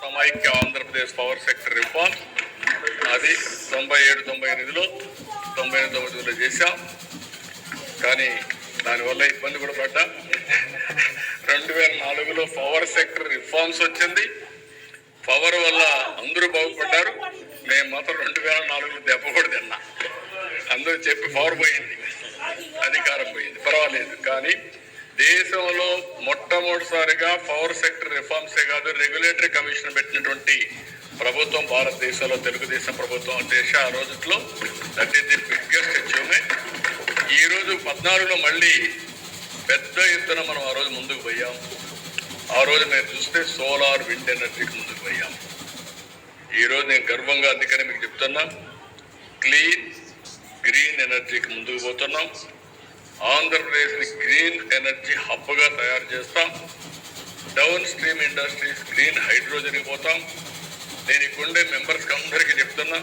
సమైక్య Andhra Pradesh power sector reform అది తొంభై ఏడు తొంభై ఎనిమిదిలో తొంభై ఎనిమిది తొమ్మిదిలో చేశాం. కానీ దానివల్ల ఇబ్బంది కూడా పడ్డా. రెండు వేల నాలుగులో పవర్ సెక్టర్ రిఫార్మ్స్ వచ్చింది. పవర్ వల్ల అందరూ బాగుపడ్డారు. మేము మాత్రం రెండు వేల నాలుగులో దెబ్బ కూడా తిన్నా. అందరూ చెప్పి పవర్ పోయింది. అధికారం పోయింది. పర్వాలేదు. కానీ దేశంలో మొట్టమొదటిసారిగా పవర్ సెక్టర్ రిఫార్మ్సే కాదు రెగ్యులేటరీ కమిషన్ పెట్టినటువంటి ప్రభుత్వం భారతదేశంలో తెలుగుదేశం ప్రభుత్వం దేశ ఆ రోజుల్లో that is the biggest achievement ఈరోజు పద్నాలుగులో మళ్ళీ పెద్ద ఎత్తున మనం ఆ రోజు ముందుకు పోయాం. ఆ రోజు మేము చూస్తే సోలార్ విండ్ ఎనర్జీకి ముందుకు పోయాం. ఈ రోజు నేను గర్వంగా అందుకని మీకు చెప్తున్నా క్లీన్ గ్రీన్ ఎనర్జీకి ముందుకు పోతున్నాం. ఆంధ్రప్రదేశ్ని గ్రీన్ ఎనర్జీ హబ్గా తయారు చేస్తాం. డౌన్ స్ట్రీమ్ ఇండస్ట్రీస్ గ్రీన్ హైడ్రోజన్కి పోతాం. నేను ఇక్కడుండే మెంబర్స్కి అందరికీ చెప్తున్నా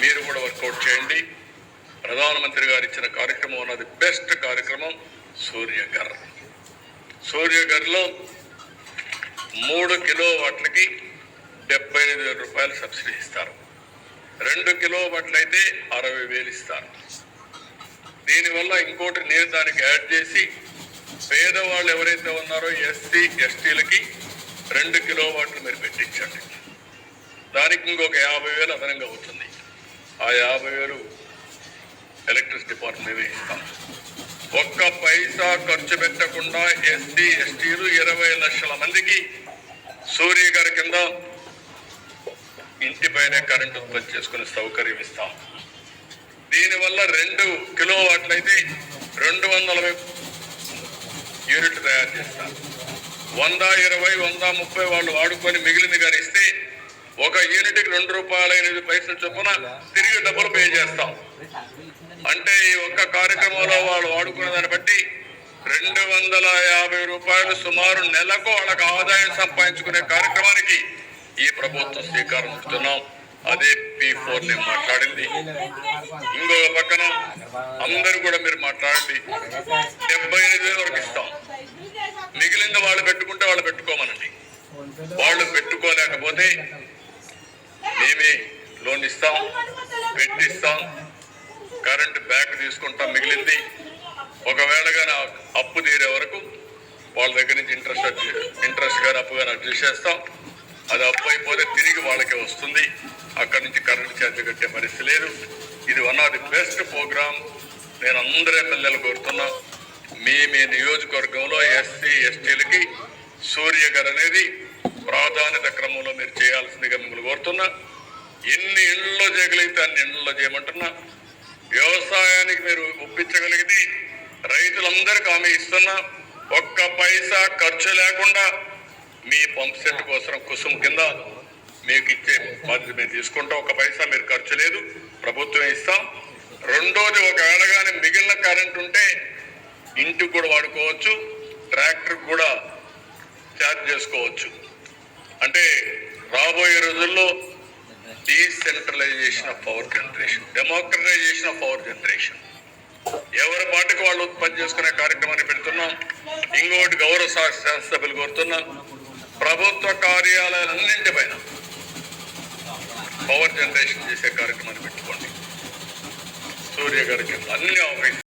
మీరు కూడా వర్కౌట్ చేయండి. ప్రధానమంత్రి గారు ఇచ్చిన కార్యక్రమం ఉన్నది బెస్ట్ కార్యక్రమం సూర్యగర్. సూర్యగర్లో మూడు కిలో వాట్లకి డెబ్బై ఐదు వేల రూపాయలు సబ్సిడీ ఇస్తారు. రెండు కిలో వాట్లయితే అరవై వేలు ఇస్తారు. దీనివల్ల ఇంకోటి నేను దానికి యాడ్ చేసి పేదవాళ్ళు ఎవరైతే ఉన్నారో ఎస్సీ ఎస్టీలకి రెండు కిలో వాట్లు మీరు పెట్టించండి. దానికి ఇంకొక యాభై వేలు అదనంగా అవుతుంది. ఆ యాభై వేలు ఎలక్ట్రిసిటీ డిపార్ట్మెంట్ ఇస్తాం. ఒక్క పైసా ఖర్చు పెట్టకుండా ఎస్సీ ఎస్టీలు ఇరవై లక్షల మందికి సూర్య గారి కింద ఇంటిపైనే కరెంట్ ఉత్పత్తి చేసుకునే సౌకర్యం ఇస్తాం. దీనివల్ల రెండు కిలో వాట్లయితే రెండు వందల యూనిట్లు తయారు చేస్తారు. వంద ఇరవై వంద ముప్పై వాళ్ళు వాడుకొని మిగిలింది కానీ ఇస్తే ఒక యూనిట్కి రెండు రూపాయల ఎనిమిది పైసలు చొప్పున తిరిగి డబ్బులు పే చేస్తాం. అంటే ఈ ఒక్క కార్యక్రమంలో వాళ్ళు వాడుకునే దాన్ని బట్టి రెండు వందల యాభై రూపాయలు సుమారు నెలకు వాళ్ళకి ఆదాయం సంపాదించుకునే కార్యక్రమానికి ఈ ప్రభుత్వం శ్రీకారం చుడుతున్నాం అదే పి ఫోర్ నేను మాట్లాడింది. ఇంకొక పక్కన అందరూ కూడా మీరు మాట్లాడండి. డెబ్బై ఎనిమిది వేల వరకు ఇస్తాం. మిగిలింది వాళ్ళు పెట్టుకుంటే వాళ్ళు పెట్టుకోమనండి. వాళ్ళు పెట్టుకోలేకపోతే మేమే లోన్ ఇస్తాం పెట్టిస్తాం కరెంట్ బ్యాక్ తీసుకుంటాం మిగిలింది. ఒకవేళ కానీ అప్పు తీరే వరకు వాళ్ళ దగ్గర నుంచి ఇంట్రెస్ట్ ఇంట్రెస్ట్ కానీ అప్పు కానీ అడ్జస్ట్ చేస్తాం అది అప్పు అయిపోతే తిరిగి వాళ్ళకే వస్తుంది. అక్కడి నుంచి కరెంట్ ఛార్జ్ కట్టే పరిస్థితి లేదు. ఇది one of the best program. నేను అందరే ఎమ్మెల్యేలు కోరుతున్నా. మీ మీ నియోజకవర్గంలో ఎస్సీ ఎస్టీలకి సూర్య గారు అనేది ప్రాధాన్యత క్రమంలో మీరు చేయాల్సిందిగా మిమ్మల్ని కోరుతున్నా. ఎన్ని ఇళ్ళలో చేయగలిగితే అన్ని ఇళ్ళలో చేయమంటున్నా. వ్యవసాయానికి మీరు ఒప్పించగలిగితే రైతులందరికీ హామీ ఇస్తున్నా. ఒక్క పైసా ఖర్చు లేకుండా మీ పంప్ సెట్ కోసం కుసుమ్ కింద మీకు ఇచ్చే బాధ్యత మేము తీసుకుంటాం. ఒక పైసా మీరు ఖర్చు లేదు. ప్రభుత్వం ఇస్తాం. రెండోది ఒకవేళ కానీ మిగిలిన కరెంట్ ఉంటే ఇంటికి కూడా వాడుకోవచ్చు. ట్రాక్టర్ కూడా ఛార్జ్ చేసుకోవచ్చు. అంటే రాబోయే రోజుల్లో decentralisation of power generation democratisation of power generation. ఎవరి పాటికి వాళ్ళు ఉత్పత్తి చేసుకునే కార్యక్రమాన్ని పెడుతున్నాం. ఇంకోటి గౌరవ శా- శాసనసభ్యులు కోరుతున్నాం. ప్రభుత్వ కార్యాలయాలన్నింటిపైన పవర్ జనరేషన్ చేసే కార్యక్రమాన్ని పెట్టుకోండి. సూర్య గారికి అన్ని ఆఫీస్